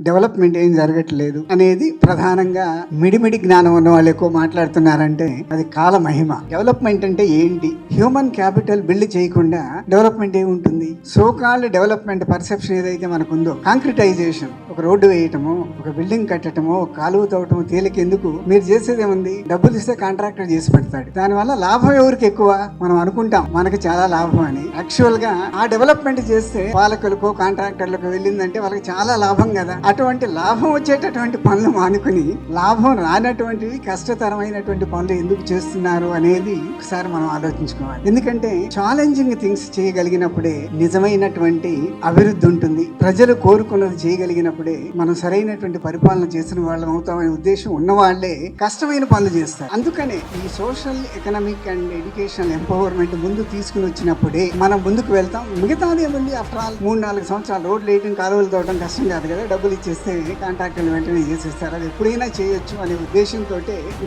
Development ఏం జరగట్లేదు అనేది ప్రధానంగా మిడిమిడి జ్ఞానం ఉన్న వాళ్ళు ఎక్కువ మాట్లాడుతున్నారంటే అది కాల మహిమ. డెవలప్మెంట్ అంటే ఏంటి? హ్యూమన్ క్యాపిటల్ బిల్డ్ చేయకుండా డెవలప్మెంట్ ఏముంటుంది? సోకాల్డ్ డెవలప్మెంట్ పర్సెప్షన్ ఏదైతే మనకుందో కాంక్రిటైజేషన్. ఒక రోడ్డు వేయటము ఒక బిల్డింగ్ కట్టడము ఒక కాలువ తవ్వటము తేలికెందుకు? మీరు చేసేది ఏముంది? డబ్బులు ఇస్తే కాంట్రాక్టర్ చేసి పెడతాడు. దానివల్ల లాభం ఎవరికి ఎక్కువ? మనం అనుకుంటాం మనకి చాలా లాభం అని. యాక్చువల్గా ఆ డెవలప్మెంట్ చేస్తే పాలకులకు కాంట్రాక్టర్లకు వెళ్ళిందంటే వాళ్ళకి చాలా లాభం కదా. అటువంటి లాభం వచ్చేటటువంటి పనులు మానుకుని లాభం రానటువంటివి కష్టతరమైనటువంటి పనులు ఎందుకు చేస్తున్నారు అనేది ఒకసారి మనం ఆలోచించుకోవాలి. ఎందుకంటే ఛాలెంజింగ్ థింగ్స్ చేయగలిగినప్పుడే నిజమైనటువంటి అభివృద్ధి ఉంటుంది. ప్రజలు కోరుకున్నది చేయగలిగినప్పుడే మనం సరైనటువంటి పరిపాలన చేసిన వాళ్ళం అవుతామనే ఉద్దేశం ఉన్న వాళ్ళే కష్టమైన పనులు చేస్తారు. అందుకనే ఈ social economic and educational empowerment ముందు తీసుకుని వచ్చినప్పుడే మనం ముందుకు వెళ్తాం. మిగతాది ఏముంది? ఆఫ్టర్ ఆల్ మూడు నాలుగు సంవత్సరాలు రోడ్లు వేయడం కాలువలు తోవడం కష్టం కాదు కదా. డబ్బులు ఇచ్చేస్తే కాంట్రాక్టర్లు వెంటనే చేసేస్తారు అది ఎప్పుడైనా చేయొచ్చు అనే ఉద్దేశంతో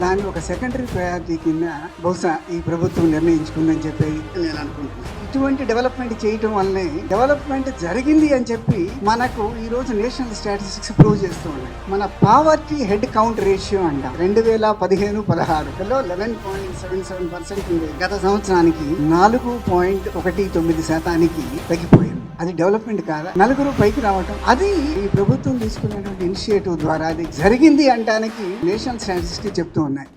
దాన్ని ఒక సెకండరీ ప్రయారిటీ కింద బహుశా ఈ ప్రభుత్వం నిర్ణయించుకుందని చెప్పి నేను అనుకుంటున్నాను. ఇటువంటి డెవలప్మెంట్ చేయటం వల్లనే డెవలప్మెంట్ జరిగింది అని చెప్పి మనకు ఈ రోజు నేషనల్ స్టాటిస్టిక్స్ ప్రూవ్ చేస్తూ ఉన్నాయి. మన పావర్టీ హెడ్ కౌంట్ రేషియో అంట. రెండు వేల పదిహేను పదహారులో eleven point seven seven percent గత సంవత్సరానికి నాలుగు పాయింట్ ఒకటి తొమ్మిది శాతానికి తగ్గిపోయింది. అది డెవలప్మెంట్ కాదా? నలుగురు పైకి రావటం అది ఈ ప్రభుత్వం తీసుకున్నటువంటి ఇనిషియేటివ్ ద్వారా అది జరిగింది అంటానికి నేషనల్ స్టాటిస్టిక్స్ చెప్తూ ఉన్నాయి.